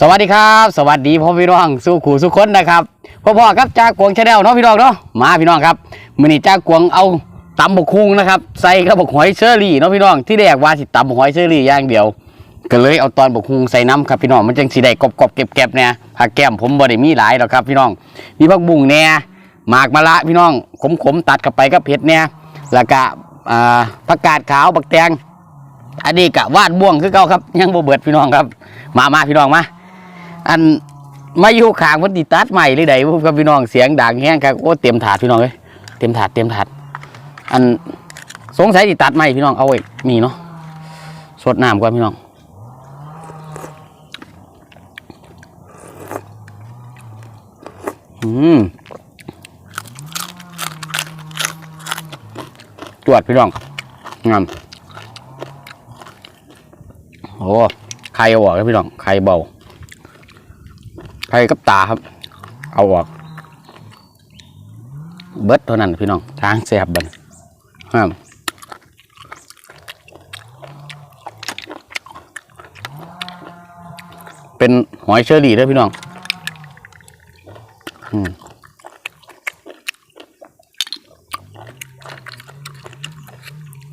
สวัสดีครับ สวัสดีพ่อพี่น้องสู้ขู่สู้คนนะครับพ่อพ่อครับจากกวงชาแนลเนาะพี่น้องเนาะมาพี่น้องครับมือนี้จากกวงเอาตำบกคุงนะครับใส่กระบอกหอยเชอรี่เนาะพี่น้องที่แรกว่าสิตำบกหอยเชอรี่อย่างเดียว ก็เลยเอาตอนบกคุงใส่น้ำครับพี่น้องมันจังสีได้กรอบๆเก็บๆเนี่ยผักแก้มผมบ่ได้มีหลายหรอกครับพี่น้องมีผักบุ้งแหน่หมากมะละพี่น้องขมๆตัดเข้าไปก็เผ็ดเนี่ยแล้วก็ผักกาดขาวผักแตงอันนี้กะวาดบ่วงคือเก่าครับยังบ่เบิดพี่น้องครับ มามาพี่น้องมา อันมาอยู่ขางมันติตัดใหม่เลยใดพวกพี่น้องเสียงดังแห้งครับโอ้เต็มถาดพี่น้องเลยเต็มถาดเต็มถาด อันสงสัยติตัดใหม่พี่น้องเอาไว้นี่เนาะสดน้ำก่อนพี่น้องอืมตรวจพี่น้องงามโอ้ไข่เอกครับพี่น้องไข่เบา ไข่กับตาครับ เอาออก เบิดเท่านั้นพี่น้อง ทางแสบบันห้ามเป็นหอยเชอรี่ด้วยพี่น้องอืม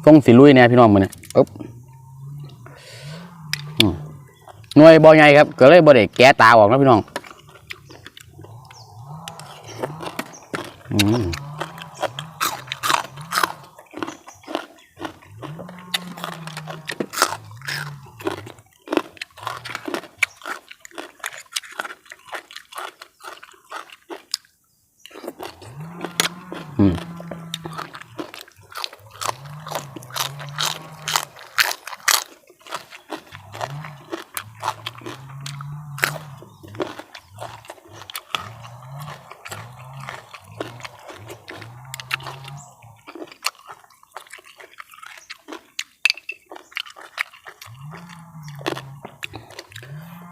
ต้องสิลุยเนี่ยพี่น้องมือเนี่ยปึ๊บหน่วยบ่ใหญ่ครับ ก็เลยบ่ได้แกะตาออกนะพี่น้อง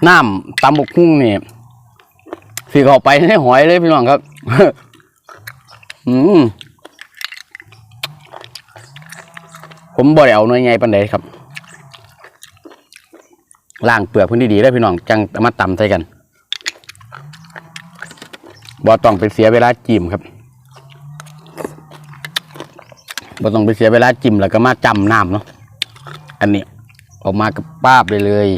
น้ำตำบกหุ่งนี่สิเข้าไปในหอยเลยพี่น้องครับ อืมผมบ่ได้เอาหน่วยใหญ่ปานใดครับล้างเปลือกเพื้นดีๆได้อพี่น้องจังมาตำใส่กันบ่ต้องไปเสียเวลาจิ้มครับบ่ต้องไปเสียเวลาจิ้มแล้วก็มาจำน้ำเนาะอันนี้ออกมากับป้าบเลยเลย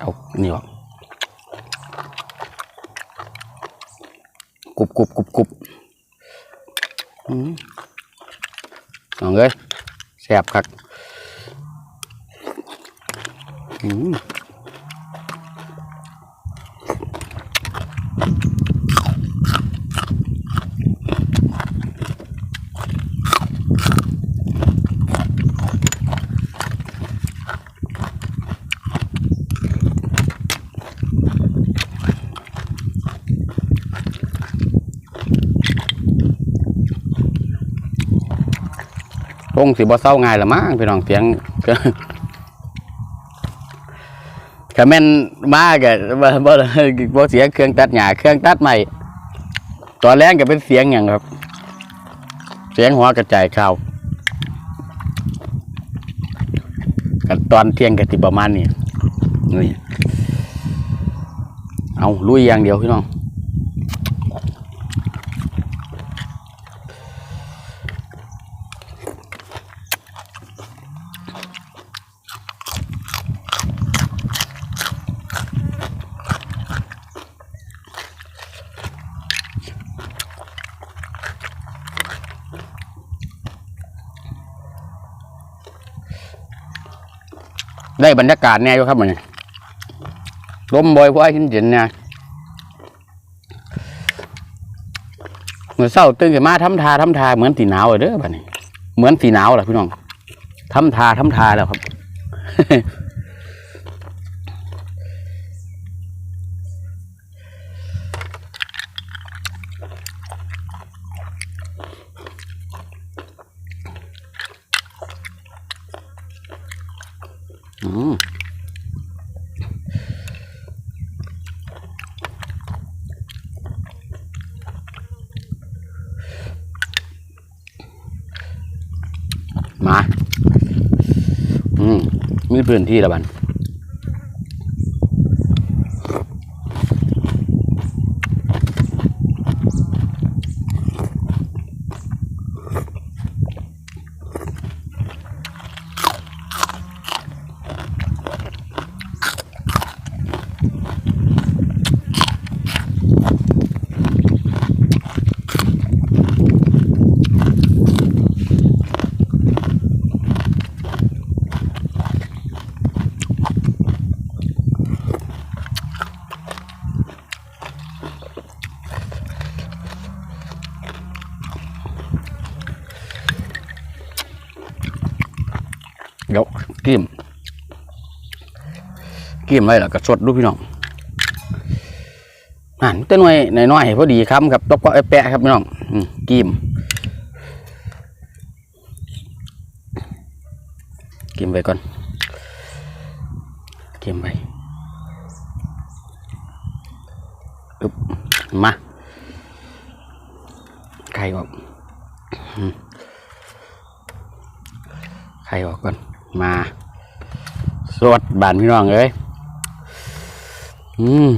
เอานี่ออกกรุบกรุบกรุบกรุบอืมน้องเอ้ยแสบคักอืม งสิบ่เศร้าง่ายละมั้งพี่น้องเสียงก็แม่นมาก็บ่บ่บ่เสียเครื่องตัดหญ้าเครื่องตัดใหม่ตอนแรกก็เป็นเสียงหยังครับ เสียงหัวกระจายข่าวกันตอนเที่ยงก็สิประมาณนี้นี่เอาลุยอย่างเดียวพี่น้อง ได้บรรยากาศแน่อยู่ครับมันลมบอยว่ายเย็นเนี่ยเหมื่อเศร้าตื่นขึ้นมาทำทาทำทาเหมือนสีหนาวเลยเด้อบ้านี้ เหมือนสีหนาวแหละพี่น้องทำทาทำทาแล้วครับ มา อืมมีพื้นที่ละบัน เดี๋ยว กิ้มกิ้มไว้แล้วก็สดดูพี่น้องอ่านแต่หน่วยน้อยพอดีครับครับตบก็ไอแปะครับพี่น้องกิ้มกิ้มไว้ก่อนกิ้มไว้อึบมาไข่ออกไข่ออกก่อนมา สวดบานพี่น้องเอ้ยอืม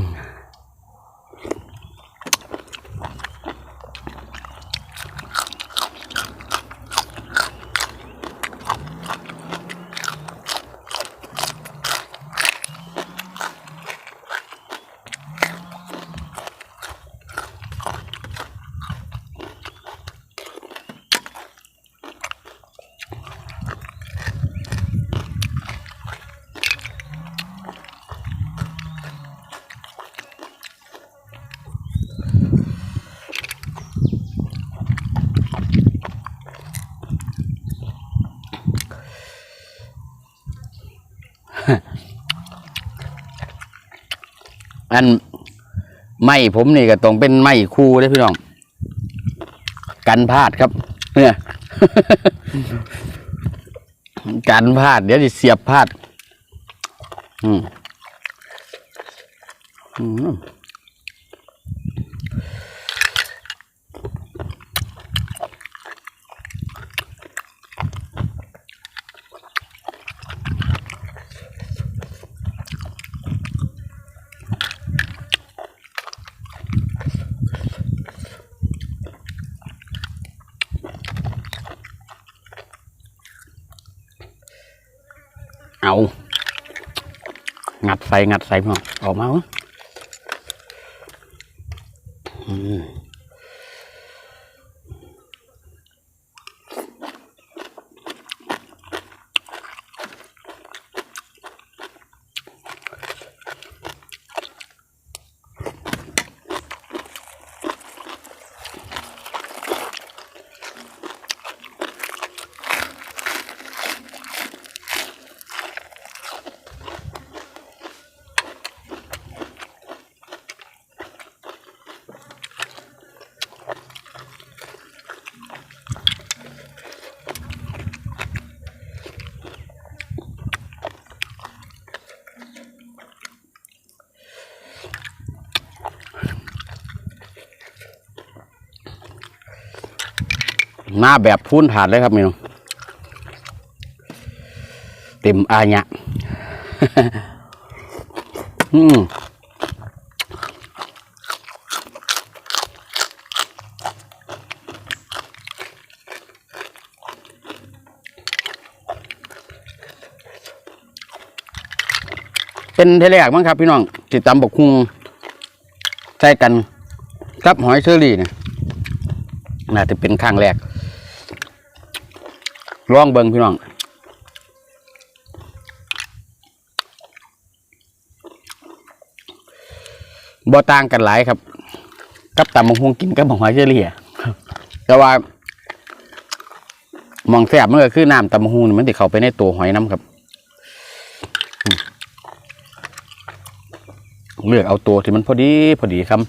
อันไม้ผมนี่ก็ต้องเป็นไม้คู่เลยพี่น้อง กันพลาดครับ เนี่ยกันพลาด เดี๋ยวจะเสียบพลาด อืมอืม เอา งัดใส่งัดใส่พี่น้องออกมา มาแบบพูนถาดเลยครับพี่น้องเต็มอาญะอืมเป็นเทเลกมั้งครับพี่น้องติดตามบกคุงใส่กันกับหอยเชอรี่เนี่ยน่าจะเป็นข้างแรก ลองเบิงพี่น้องบ่ต่างกันหลายครับ กับตำบักฮวงกินกับบักหอยเชอรี่อะแต่ว่ามองแสบมันก็คือน้ำตำบักฮวงมันติดเข้าไปในตัวหอยน้ำครับ เลือกเอาตัวที่มันพอดีพอดีครับ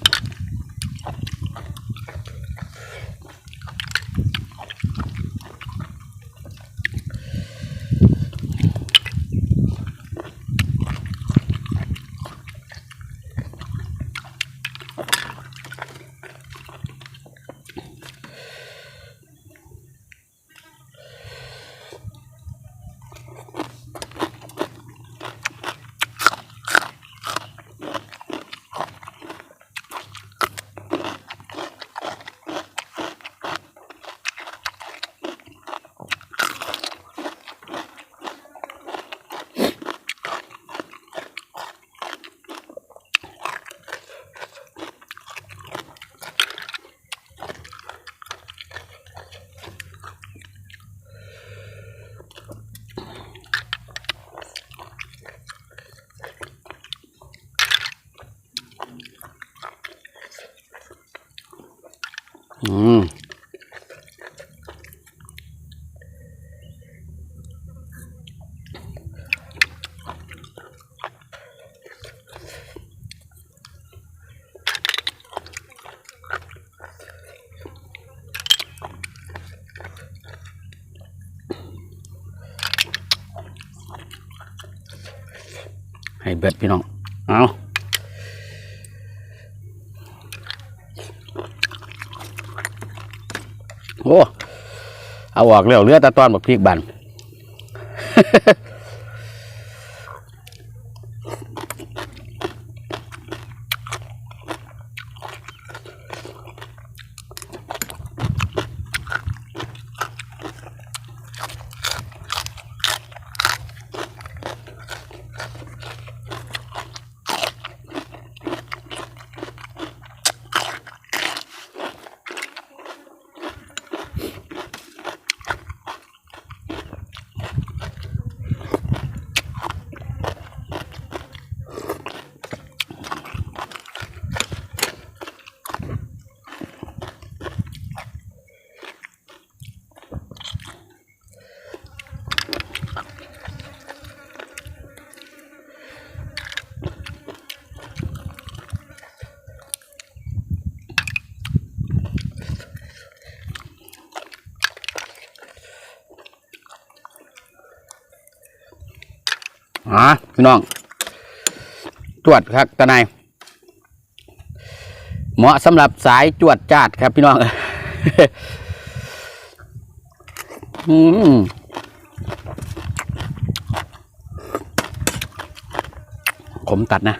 ให้เบิดพี่น้อง เอาโอ้เอาออกเร็วเลือดตะตอนบักพริกบัน อ่าพี่น้อง จวดครับตาในายเหมาะสำหรับสายจวดจาดครับพี่น้องอืมขมตัดนะ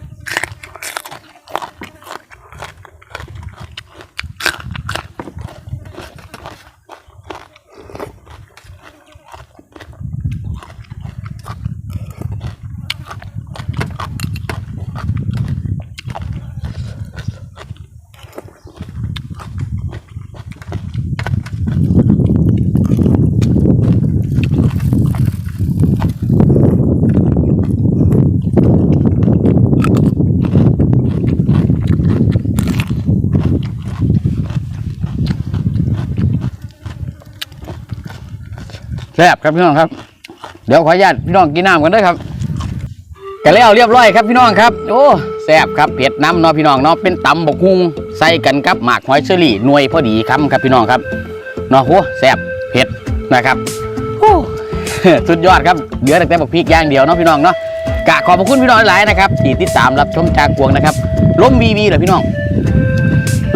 แซ่บครับพี่น้องครับ เดี๋ยวขออนุญาตพี่น้องกินน้ำกันด้วยครับกันแล้วเรียบร้อยครับพี่น้องครับ โอ้แซ่บครับเผ็ดน้ำเนาะพี่น้องเนาะเป็นตำบกฮุงใส่กันกับหมากหอยเชอรี่หน่วยพอดีคำครับพี่น้องครับเนาะโหแซ่บเผ็ดนะครับโอ้สุดยอดครับเหลือแต่แต่บักพริกย่างเดียวเนาะพี่น้องเนาะกะขอบพระคุณพี่น้องหลายนะครับที่ติดตามรับชมจากกวงนะครับล้มวีวีเหรอพี่น้อง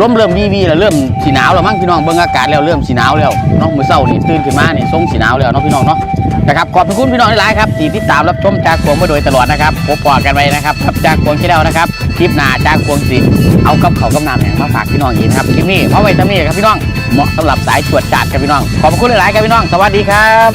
ลมเริ่มวีวีแล้วเริ่มสีหนาวแล้วมั้งพี่น้องเบิ่งอากาศแล้วเริ่มสีหนาวแล้วเนาะมื้อเช้านี่ตื่นขึ้นมานี่ทรงสีหนาวแล้วเนาะพี่น้องเนาะนะครับขอบคุณพี่น้องหลายครับที่ติดตามรับชมจากกวงมาโดยตลอดนะครับพบปะกันไว้นะครับกับจากกวงที่แล้วนะครับคลิปหน้าจากกวงสิเอากับเขากับน้ำแห่งมาฝากพี่น้องอีกนะครับคลิปนี้เอาไว้ตรงนี้ครับพี่น้องเหมาะสำหรับสายตรวจจัดครับพี่น้องขอบคุณหลายๆครับพี่น้อง สวัสดีครับ